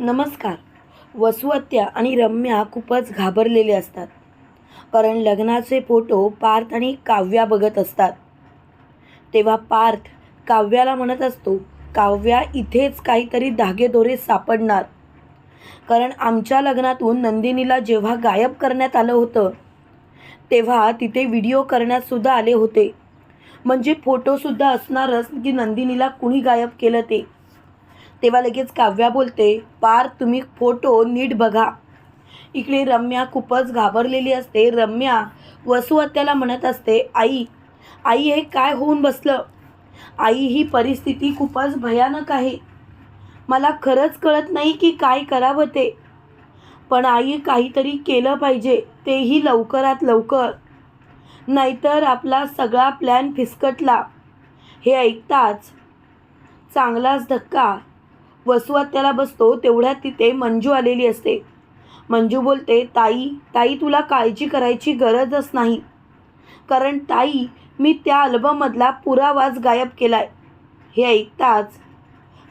नमस्कार. वसुहत्या आणि रम्या खूपच घाबरलेले असतात. कारण लग्नाचे फोटो पार्थ आणि काव्या बघत असतात. तेव्हा पार्थ काव्याला म्हणत असतो काव्या इथेच काहीतरी धागेदोरे सापडणार. कारण आमच्या लग्नातून नंदिनीला जेव्हा गायब करण्यात आलं होतं तेव्हा तिथे व्हिडिओ करण्यातसुद्धा आले होते. म्हणजे फोटोसुद्धा असणारच की नंदिनीला कुणी गायब केलं ते. तेव्हा लगेच काव्या बोलते पार तुम्ही फोटो नीट बघा. इकडे रम्या खूपच घाबरलेली असते. रम्या वसुहत्याला म्हणत असते आई आई हे काय होऊन बसलं? आई ही परिस्थिती खूपच भयानक आहे. मला खरंच कळत नाही की काय करावं ते. पण आई काहीतरी केलं पाहिजे तेही लवकरात लवकर. नाहीतर आपला सगळा प्लॅन फिसकटला. हे ऐकताच चांगलाच धक्का वसुहत्याला बसतो तेवढ्यात तिथे मंजू आलेली असते. मंजू बोलते ताई ताई तुला काळजी करायची गरजच नाही. कारण ताई मी त्या अल्बममधला पुरावाच गायब केलाय. हे ऐकताच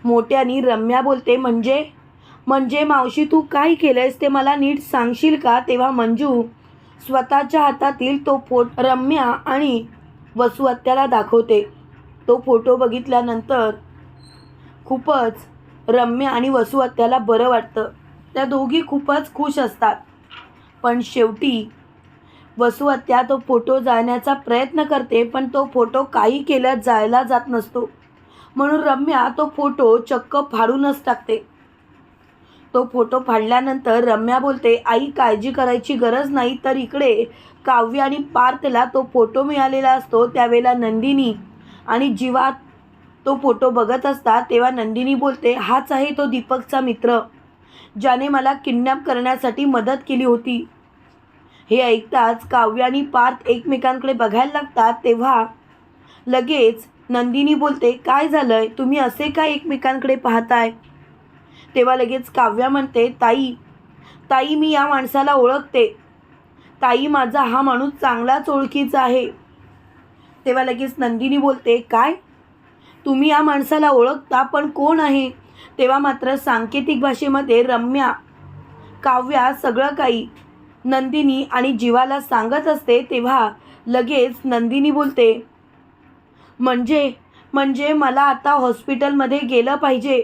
मोठ्यानी रम्या बोलते म्हणजे? म्हणजे मावशी तू काय केलंयस ते मला नीट सांगशील का? तेव्हा मंजू स्वतःच्या हातातील तो फोट रम्या आणि वसुहत्याला दाखवते. तो फोटो बघितल्यानंतर खूपच रम्य आणि वसुहत्याला बरं वाटतं. त्या दोघी खूपच खुश असतात. पण शेवटी वसुहत्या तो फोटो जाळण्याचा प्रयत्न करते पण तो फोटो काही केल्या जायला जात नसतो. म्हणून रम्या तो फोटो चक्क फाडूनच टाकते. तो फोटो फाडल्यानंतर रम्या बोलते आई काळजी करायची गरज नाही तर इकडे काव्य आणि पार्थला तो फोटो मिळालेला असतो त्यावेळेला नंदिनी आणि जीवा तो फोटो बघत असता तेव्हा नंदिनी बोलते हाच आहे तो दीपकचा मित्र. ज्याने मला किडनॅप करण्यासाठी मदत केली होती. हे ऐकताच काव्य आणि पार्थ एकमेकांकडे बघायला लागतात तेव्हा लगेच नंदिनी बोलते काय झालंय? तुम्ही असे काय एकमेकांकडे पाहताय? तेव्हा लगेच काव्या म्हणते ताई ताई मी या माणसाला ओळखते. ताई माझा हा माणूस चांगलाच ओळखीचा आहे. तेव्हा लगेच नंदिनी बोलते काय? तुम्ही या माणसाला ओळखता पण कोण आहे? तेव्हा मात्र सांकेतिक भाषेमध्ये रम्या काव्या सगळं काही नंदिनी आणि जीवाला सांगत असते तेव्हा लगेच नंदिनी बोलते म्हणजे म्हणजे मला आता हॉस्पिटलमध्ये गेलं पाहिजे.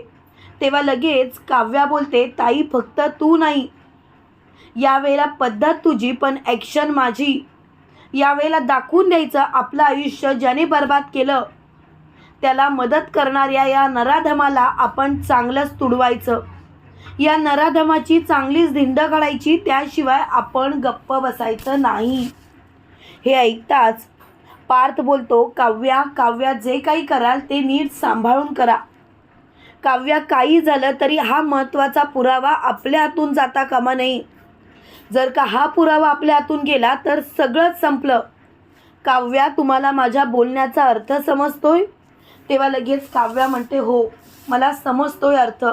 तेव्हा लगेच काव्या बोलते ताई फक्त तू नाही. यावेळेला पद्धत तुझी पण ॲक्शन माझी. यावेळेला दाखवून द्यायचं आपलं आयुष्य ज्याने बर्बाद केलं. त्याला मदत करणाऱ्या या नराधमाला आपण चांगलंच तुडवायचं. या नराधमाची चांगलीच धिंड काढायची त्याशिवाय आपण गप्प बसायचं नाही. हे ऐकताच पार्थ बोलतो काव्या काव्या जे काही कराल ते नीट सांभाळून करा. काव्या काही झालं तरी हा महत्त्वाचा पुरावा आपल्या हातून जाता कामा नये. जर का हा पुरावा आपल्या हातून गेला तर सगळंच संपलं. काव्या तुम्हाला माझ्या बोलण्याचा अर्थ समजतोय? तेव्हा लगेच काव्या म्हणते हो मला समजतोय अर्थ.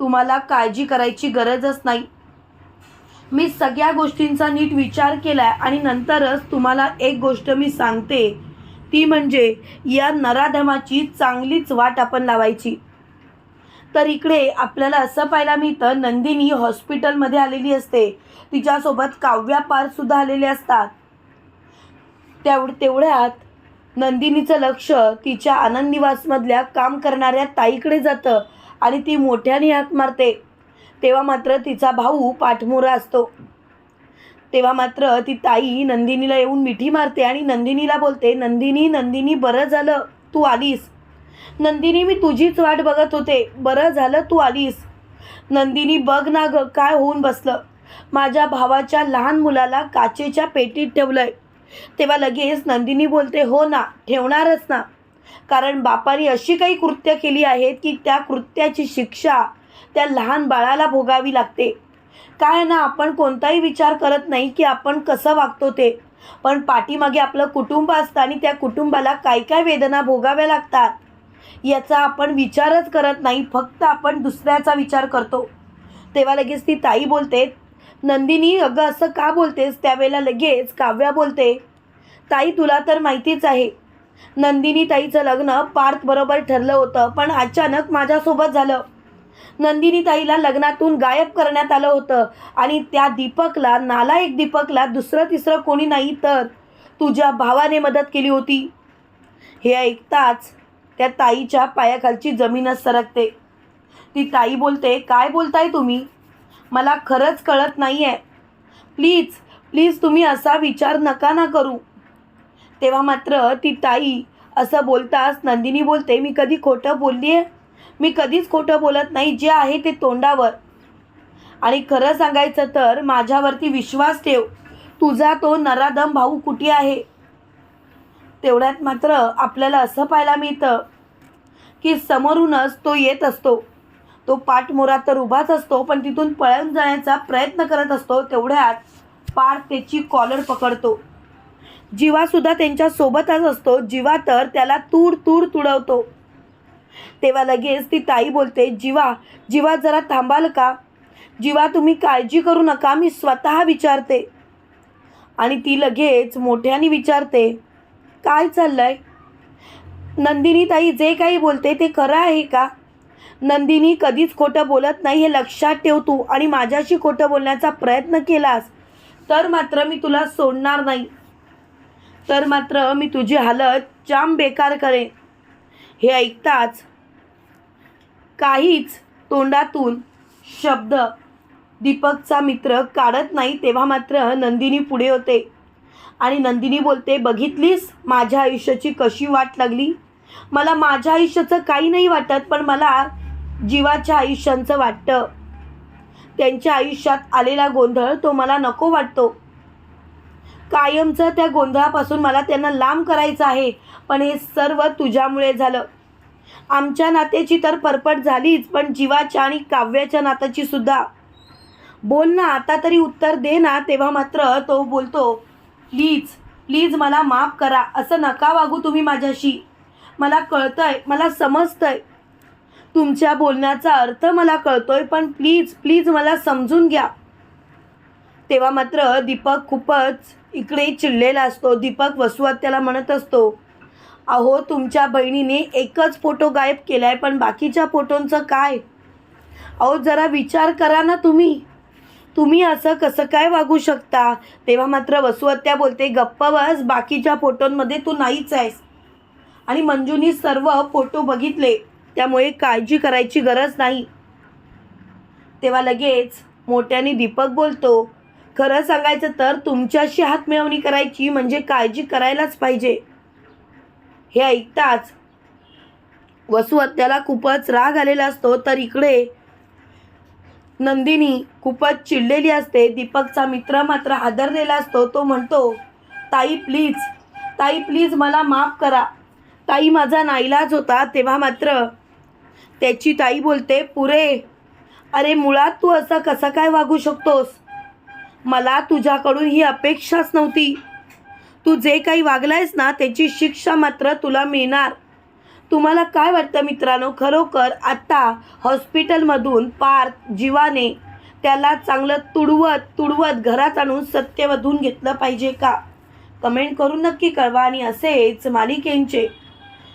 तुम्हाला काळजी करायची गरजच नाही. मी सगळ्या गोष्टींचा नीट विचार केला आहे आणि नंतरच तुम्हाला एक गोष्ट मी सांगते. ती म्हणजे या नराधमाची चांगलीच वाट आपण लावायची. तर इकडे आपल्याला असं पाहायला मिळतं नंदिनी हॉस्पिटलमध्ये आलेली असते. तिच्यासोबत काव्या पारसुद्धा आलेले असतात. तेवढ तेवढ्यात नंदिनीचं लक्ष तिच्या आनंद निवासमधल्या काम करणाऱ्या ताईकडे जातं आणि ती मोठ्याने हात मारते. तेव्हा मात्र तिचा भाऊ पाठमोरा असतो. तेव्हा मात्र ती ताई नंदिनीला येऊन मिठी मारते आणि नंदिनीला बोलते नंदिनी नंदिनी बरं झालं तू आलीस. नंदिनी मी तुझीच वाट बघत होते. बरं झालं तू आलीस. नंदिनी बघ ना ग काय होऊन बसलं. माझ्या भावाच्या लहान मुलाला काचेच्या पेटीत ठेवलंय. तेव्हा लगेच नंदिनी बोलते हो ना ठेवणारच ना. कारण बापाने अशी काही कृत्य केली आहेत की त्या कृत्याची शिक्षा त्या लहान बाळाला भोगावी लागते. काय ना आपण कोणताही विचार करत नाही की आपण कसं वागतो ते. पण पाठीमागे आपलं कुटुंब असतं आणि त्या कुटुंबाला काय काय वेदना भोगाव्या लागतात याचा आपण विचारच करत नाही फक्त आपण दुसऱ्याचा विचार करतो. तेव्हा लगेच ती ताई बोलते नंदिनी अगं असं का बोलतेस? त्यावेळेला लगेच काव्या बोलते. ताई तुला तर माहितीच आहे. नंदिनी ताईचं लग्न पार्थबरोबर ठरलं होतं पण अचानक माझ्यासोबत झालं. नंदिनी ताईला लग्नातून गायब करण्यात आलं होतं आणि त्या दीपकला नालायक दीपकला दुसरं तिसरं कोणी नाही तर तुझ्या भावाने मदत केली होती. हे ऐकताच त्या ताईच्या पायाखालची जमीनच सरकते. ती ताई बोलते काय बोलताय तुम्ही? मला खरंच कळत नाही आहे प्लीज प्लीज तुम्ही असा विचार नका ना करू. तेव्हा मात्र ती ताई असं बोलताच नंदिनी बोलते मी कधी खोटं बोलली आहे मी कधीच खोटं बोलत नाही जे आहे ते तोंडावर. आणि खरं सांगायचं तर माझ्यावरती विश्वास ठेव. तुझा तो नरादम भाऊ कुठे आहे? तेवढ्यात मात्र आपल्याला असं पाहायला मिळतं की समोरूनच तो येत असतो. तो पाठमोरात तर उभाच असतो पण तिथून पळून जाण्याचा प्रयत्न करत असतो तेवढ्यात पार त्याची कॉलर पकडतो. जीवासुद्धा त्यांच्या सोबतच असतो जीवा तर त्याला तूड तूड तुडवतो. तेव्हा लगेच ती ताई बोलते जीवा जीवा जरा थांबाल का? जीवा तुम्ही काळजी करू नका मी स्वतः विचारते. आणि ती लगेच मोठ्याने विचारते काय चाललंय? नंदिनी ताई जे काही बोलते ते खरं आहे का? नंदिनी कधीच खोटं बोलत नाही हे लक्षात ठेव तू आणि माझ्याशी खोटं बोलण्याचा प्रयत्न केलास तर मात्र मी तुला सोडणार नाही. तर मात्र मी तुझी हालत जाम बेकार करेन. हे ऐकताच काहीच तोंडातून शब्द दीपकचा मित्र काढत नाही तेव्हा मात्र नंदिनी पुढे होते. आणि नंदिनी बोलते बघितलीस माझ्या आयुष्याची कशी वाट लागली? मला माझ्या आयुष्याचं काही नाही वाटत पण मला जीवाच्या आयुष्यांचं वाटतं. त्यांच्या आयुष्यात आलेला गोंधळ तो मला नको वाटतो. कायमचं त्या गोंधळापासून मला त्यांना लांब करायचं आहे पण हे सर्व तुझ्यामुळे झालं. आमच्या नात्याची तर परपट झालीच पण जीवाच्या आणि काव्याच्या नात्याची सुद्धा. बोल ना आता तरी उत्तर दे ना तेव्हा मात्र तो बोलतो प्लीज प्लीज मला माफ करा असं नका वागू तुम्ही माझ्याशी. मला कळतंय मला समजतंय. तुमच्या बोलण्याचा अर्थ मला कळतोय पण प्लीज प्लीज मला समजून घ्या. तेव्हा मात्र दीपक खूपच इकडे चिडलेला असतो. दीपक वसुहत्याला म्हणत असतो अहो तुमच्या बहिणीने एकच फोटो गायब केला आहे पण बाकीच्या फोटोंचं काय? अहो जरा विचार करा ना तुम्ही. तुम्ही असं कसं काय वागू शकता? तेव्हा मात्र वसुहत्या बोलते गप्प बस बाकीच्या फोटोंमध्ये तू नाहीच आहेस. आणि मंजूनी सर्व फोटो बघितले. त्यामुळे काळजी करायची गरज नाही. तेव्हा लगेच मोठ्याने दीपक बोलतो खरं सांगायचं तर तुमच्याशी हातमिळवणी करायची म्हणजे काळजी करायलाच पाहिजे. हे ऐकताच वसुहत्याला खूपच राग आलेला असतो. तर इकडे नंदिनी खूपच चिडलेली असते. दीपकचा मित्र मात्र आदरलेला असतो. तो म्हणतो ताई प्लीज ताई प्लीज मला माफ करा. ताई माझा नाईलाज होता तेव्हा मात्र त्याची ताई बोलते पुरे अरे मुळात तू असं कसं काय वागू शकतोस? मला तुझ्याकडून ही अपेक्षाच नव्हती. तू जे काही वागलायस ना त्याची शिक्षा मात्र तुला मिळणार. तुम्हाला काय वाटतं मित्रांनो? खरोखर आत्ता हॉस्पिटलमधून पार्थ जीवाने त्याला चांगलं तुडवत तुडवत घरात आणून सत्यवधून घेतलं पाहिजे का? कमेंट करून नक्की कळवा आणि असेच मालिकेंचे